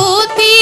ಸ್ತುತಿ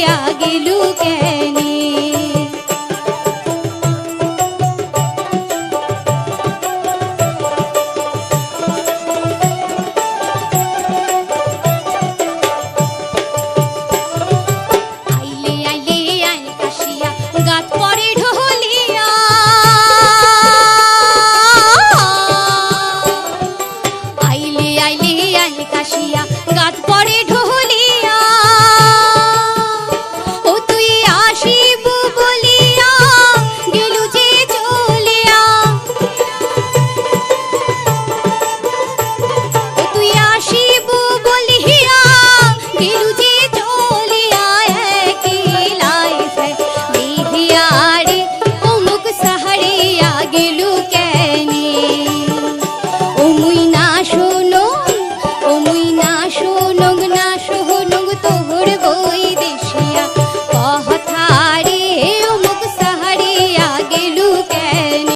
হইয়া গেলু কেন